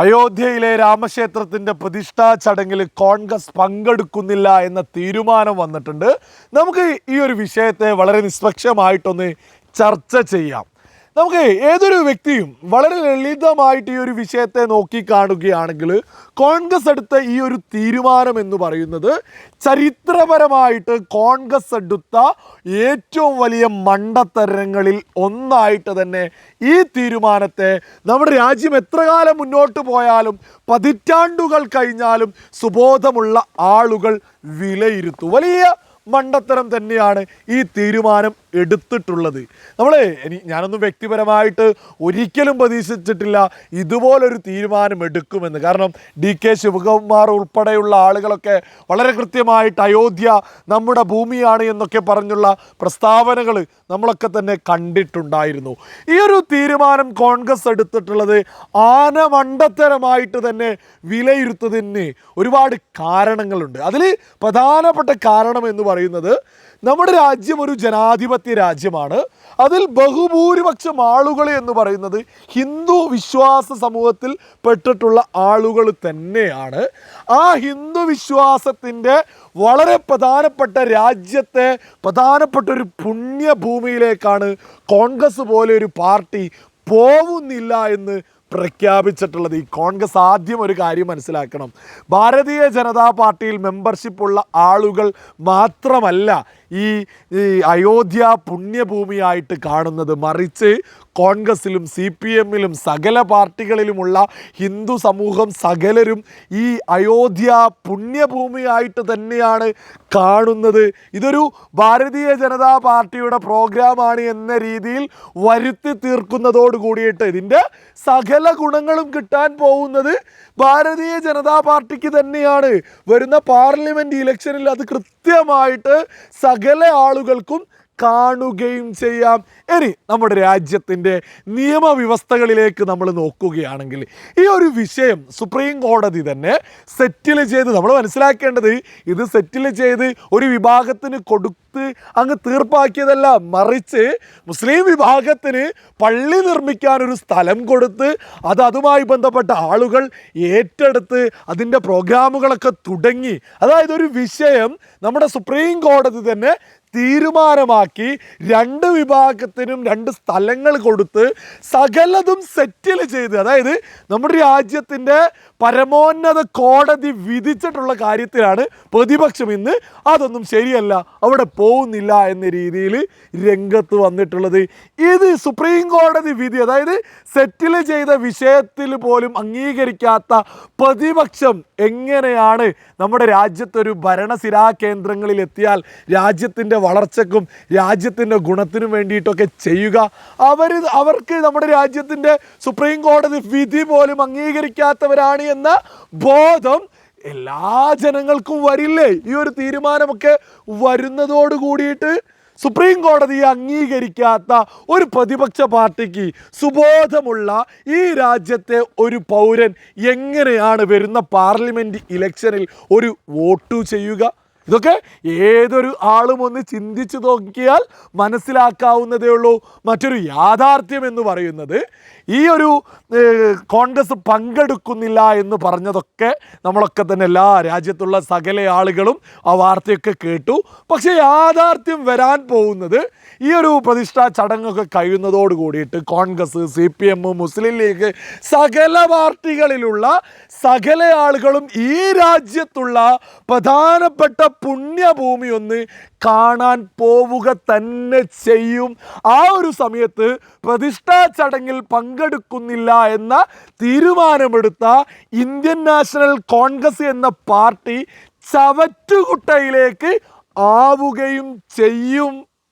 അയോധ്യയിലെ രാമക്ഷേത്രത്തിന്റെ പ്രതിഷ്ഠാ ചടങ്ങിൽ കോൺഗ്രസ് പങ്കെടുക്കുന്നില്ല എന്ന തീരുമാനം വന്നിട്ടുണ്ട്. നമുക്ക് ഈ ഒരു വിഷയത്തെ വളരെ നിഷ്പക്ഷമായിട്ടൊന്ന് ചർച്ച ചെയ്യാം. നമുക്ക് ഏതൊരു വ്യക്തിയും വളരെ ലളിതമായിട്ട് ഈ ഒരു വിഷയത്തെ നോക്കി കാണുകയാണെങ്കിൽ കോൺഗ്രസ് എടുത്ത ഈ ഒരു തീരുമാനം എന്ന് പറയുന്നത് ചരിത്രപരമായിട്ട് കോൺഗ്രസ് എടുത്ത ഏറ്റവും വലിയ മണ്ടത്തരങ്ങളിൽ ഒന്നായിട്ട് തന്നെ ഈ തീരുമാനത്തെ നമ്മുടെ രാജ്യം എത്ര കാലം മുന്നോട്ട് പോയാലും പതിറ്റാണ്ടുകൾ കഴിഞ്ഞാലും സുബോധമുള്ള ആളുകൾ വിലയിരുത്തും. വലിയ മണ്ടത്തരം തന്നെയാണ് ഈ തീരുമാനം എടുത്തിട്ടുള്ളത്. നമ്മളെ ഇനി ഞാനൊന്നും വ്യക്തിപരമായിട്ട് ഒരിക്കലും പ്രതീക്ഷിച്ചിട്ടില്ല ഇതുപോലൊരു തീരുമാനം എടുക്കുമെന്ന് കാരണം ഡി കെ ശിവകുമാർ ഉൾപ്പെടെയുള്ള ആളുകളൊക്കെ വളരെ കൃത്യമായിട്ട് അയോധ്യ നമ്മുടെ ഭൂമിയാണ് എന്നൊക്കെ പറഞ്ഞുള്ള പ്രസ്താവനകൾ നമ്മളൊക്കെ തന്നെ കണ്ടിട്ടുണ്ടായിരുന്നു. ഈ ഒരു തീരുമാനം കോൺഗ്രസ് എടുത്തിട്ടുള്ളത് ആനമണ്ടത്തരമായിട്ട് തന്നെ വിലയിരുത്തതിന് ഒരുപാട് കാരണങ്ങളുണ്ട്. അതിൽ പ്രധാനപ്പെട്ട കാരണം എന്ന് പറയുന്നത് നമ്മുടെ രാജ്യം ഒരു ജനാധിപത്യ രാജ്യമാണ്. അതിൽ ബഹുഭൂരിപക്ഷം ആളുകൾ എന്ന് പറയുന്നത് ഹിന്ദു വിശ്വാസ സമൂഹത്തിൽ പെട്ടിട്ടുള്ള ആളുകൾ തന്നെയാണ്. ആ ഹിന്ദു വിശ്വാസത്തിന്റെ വളരെ പ്രധാനപ്പെട്ട രാജ്യത്തെ പ്രധാനപ്പെട്ട ഒരു പുണ്യഭൂമിയിലേക്കാണ് കോൺഗ്രസ് പോലെ ഒരു പാർട്ടി പോവുന്നില്ല എന്ന് പ്രഖ്യാപിച്ചിട്ടുള്ളത്. ഈ കോൺഗ്രസ് ആദ്യം ഒരു കാര്യം മനസ്സിലാക്കണം. ഭാരതീയ ജനതാ പാർട്ടിയിൽ മെമ്പർഷിപ്പുള്ള ആളുകൾ മാത്രമല്ല ഈ അയോധ്യ പുണ്യഭൂമിയായിട്ട് കാണുന്നത് മറിച്ച് കോൺഗ്രസിലും സി പി എമ്മിലും സകല പാർട്ടികളിലുമുള്ള ഹിന്ദു സമൂഹം സകലരും ഈ അയോധ്യ പുണ്യഭൂമിയായിട്ട് തന്നെയാണ് കാണുന്നത്. ഇതൊരു ഭാരതീയ ജനതാ പാർട്ടിയുടെ പ്രോഗ്രാമാണ് എന്ന രീതിയിൽ വരുത്തി തീർക്കുന്നതോട് കൂടിയിട്ട് ഇതിന്റെ സകല ഗുണങ്ങളും കിട്ടാൻ പോകുന്നത് ഭാരതീയ ജനതാ പാർട്ടിക്ക് തന്നെയാണ്. വരുന്ന പാർലമെന്റ് ഇലക്ഷനിൽ അത് കൃത്യമായിട്ട് സകല ആളുകൾക്കും കാണുകയും ചെയ്യാം. ഇനി നമ്മുടെ രാജ്യത്തിന്റെ നിയമവ്യവസ്ഥകളിലേക്ക് നമ്മൾ നോക്കുകയാണെങ്കിൽ ഈ ഒരു വിഷയം സുപ്രീം കോടതി തന്നെ സെറ്റിൽ ചെയ്ത് നമ്മൾ മനസ്സിലാക്കേണ്ടത് ഇത് സെറ്റിൽ ചെയ്ത് ഒരു വിഭാഗത്തിന് കൊടുത്ത് അങ്ങ് തീർപ്പാക്കിയതല്ല മറിച്ച് മുസ്ലിം വിഭാഗത്തിന് പള്ളി നിർമ്മിക്കാൻ ഒരു സ്ഥലം കൊടുത്ത് അത് അതുമായി ബന്ധപ്പെട്ട ആളുകൾ ഏറ്റെടുത്ത് അതിന്റെ പ്രോഗ്രാമുകളൊക്കെ തുടങ്ങി. അതായത് ഒരു വിഷയം നമ്മുടെ സുപ്രീം കോടതി തന്നെ തീരുമാനമാക്കി രണ്ട് വിഭാഗത്തിനും രണ്ട് സ്ഥലങ്ങൾ കൊടുത്ത് സകലതും സെറ്റിൽ ചെയ്ത് അതായത് നമ്മുടെ രാജ്യത്തിന്റെ പരമോന്നത കോടതി വിധിച്ചിട്ടുള്ള കാര്യത്തിലാണ് പ്രതിപക്ഷം ഇന്ന് അതൊന്നും ശരിയല്ല അവിടെ പോകുന്നില്ല എന്ന രീതിയിൽ രംഗത്ത് വന്നിട്ടുള്ളത്. ഇത് സുപ്രീം കോടതി വിധി അതായത് സെറ്റിൽ ചെയ്ത വിഷയത്തിൽ പോലും അംഗീകരിക്കാത്ത പ്രതിപക്ഷം എങ്ങനെയാണ് നമ്മുടെ രാജ്യത്തൊരു ഭരണസിരാ കേന്ദ്രങ്ങളിൽ എത്തിയാൽ രാജ്യത്തിന്റെ വളർച്ചയ്ക്കും രാജ്യത്തിന്റെ ഗുണത്തിനും വേണ്ടിയിട്ടൊക്കെ ചെയ്യുക. അവർ അവർക്ക് നമ്മുടെ രാജ്യത്തിന്റെ സുപ്രീം കോടതി വിധി പോലും അംഗീകരിക്കാത്തവരാണ് എന്ന ബോധം എല്ലാ ജനങ്ങൾക്കും വരില്ലേ? ഈ ഒരു തീരുമാനമൊക്കെ വരുന്നതോട് കൂടിയിട്ട് സുപ്രീം കോടതി അംഗീകരിക്കാത്ത ഒരു പ്രതിപക്ഷ പാർട്ടിക്ക് സുബോധമുള്ള ഈ രാജ്യത്തെ ഒരു പൗരൻ എങ്ങനെയാണ് വരുന്ന പാർലമെന്റ് ഇലക്ഷനിൽ ഒരു വോട്ടു ചെയ്യുക? ഇതൊക്കെ ഏതൊരു ആളും ഒന്ന് ചിന്തിച്ചു നോക്കിയാൽ മനസ്സിലാക്കാവുന്നതേ ഉള്ളൂ. മറ്റൊരു യാഥാർത്ഥ്യം എന്ന് പറയുന്നത് ഈ ഒരു കോൺഗ്രസ് പങ്കെടുക്കുന്നില്ല എന്ന് പറഞ്ഞതൊക്കെ നമ്മളൊക്കെ തന്നെ എല്ലാ രാജ്യത്തുള്ള സകല ആളുകളും ആ വാർത്തയൊക്കെ കേട്ടു. പക്ഷേ യാഥാർത്ഥ്യം വരാൻ പോകുന്നത് ഈ ഒരു പ്രതിഷ്ഠാ ചടങ്ങൊക്കെ കഴിയുന്നതോട് കൂടിയിട്ട് Congress C P M Muslim League സകല പാർട്ടികളിലുള്ള സകല ആളുകളും ഈ രാജ്യത്തുള്ള പ്രധാനപ്പെട്ട പുണ്യഭൂമി ഒന്ന് കാണാൻ പോവുക തന്നെ ചെയ്യും. ആ ഒരു സമയത്ത് പ്രതിഷ്ഠാ ചടങ്ങിൽ പങ്കെടുക്കുന്നില്ല എന്ന തീരുമാനമെടുത്ത ഇന്ത്യൻ നാഷണൽ കോൺഗ്രസ് എന്ന പാർട്ടി ചവറ്റുകുട്ടയിലേക്ക് ആവുകയും ചെയ്യും.